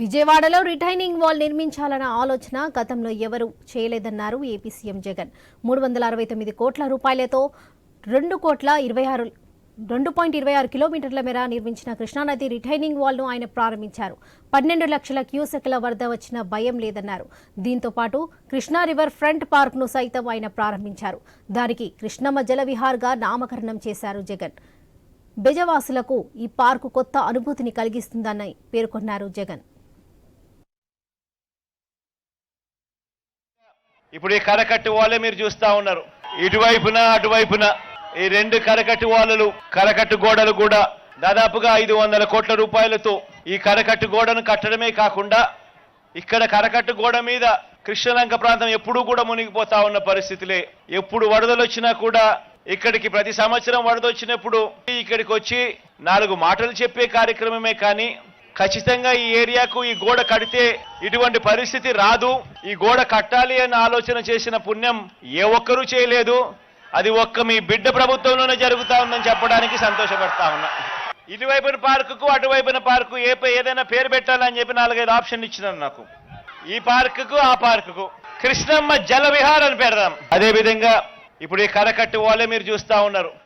విజయవాడలో retaining wall నిర్మించాలన్న ఆలోచన గతంలో ఎవరూ చేయలేదన్నారు ఏపీ సీఎం జగన్. మూడు వందల అరవై తొమ్మిది కోట్ల రూపాయలతో రెండు కోట్ల ఇరవై ఆరు రెండు పాయింట్ ఇరవై ఆరు కిలోమీటర్ల మేర నిర్మించిన కృష్ణానది రిటైనింగ్ వాల్ను ఆయన ప్రారంభించారు. పన్నెండు లక్షల క్యూసెక్ల వరద వచ్చిన భయం లేదన్నారు. దీంతో పాటు కృష్ణా రివర్ ఫ్రంట్ పార్క్ను సైతం ఆయన ప్రారంభించారు. దానికి కృష్ణమ్మ జల విహార్గా నామకరణం చేశారు జగన్. బెజవాసులకు ఈ పార్కు కొత్త అనుభూతిని కలిగిస్తుందని పేర్కొన్నారు జగన్. ఇప్పుడు ఈ కరకట్టు వాళ్ళే మీరు చూస్తా ఉన్నారు. ఇటువైపున అటువైపున ఈ రెండు కరకట్టు వాళ్ళలు కరకట్టు గోడలు కూడా దాదాపుగా ఐదు వందల కోట్ల రూపాయలతో ఈ కరకట్టు గోడను కట్టడమే కాకుండా ఇక్కడ కరకట్టు గోడ మీద కృష్ణలంక ప్రాంతం ఎప్పుడూ కూడా మునిగిపోతా ఉన్న పరిస్థితులే. ఎప్పుడు వరదలు వచ్చినా కూడా ఇక్కడికి ప్రతి సంవత్సరం వరద వచ్చినప్పుడు ఇక్కడికి వచ్చి నాలుగు మాటలు చెప్పే కార్యక్రమమే కానీ ఖచ్చితంగా ఈ ఏరియాకు ఈ గోడ కడితే ఇటువంటి పరిస్థితి రాదు. ఈ గోడ కట్టాలి అన్న ఆలోచన చేసిన పుణ్యం ఏ ఒక్కరూ చేయలేదు. అది ఒక్క మీ బిడ్డ ప్రభుత్వంలోనే జరుగుతా ఉందని చెప్పడానికి సంతోషపడతా ఉన్నా. ఇటువైపున పార్కుకు అటువైపున పార్కు ఏ ఏదైనా పేరు పెట్టాలని చెప్పి నాలుగైదు ఆప్షన్ ఇచ్చినారు నాకు. ఈ పార్కుకు ఆ పార్కుకు. కృష్ణమ్మ జల విహార్ అని పెడదాం. అదే విధంగా ఇప్పుడు ఈ కరకట్టు వాళ్ళే మీరు చూస్తా ఉన్నారు.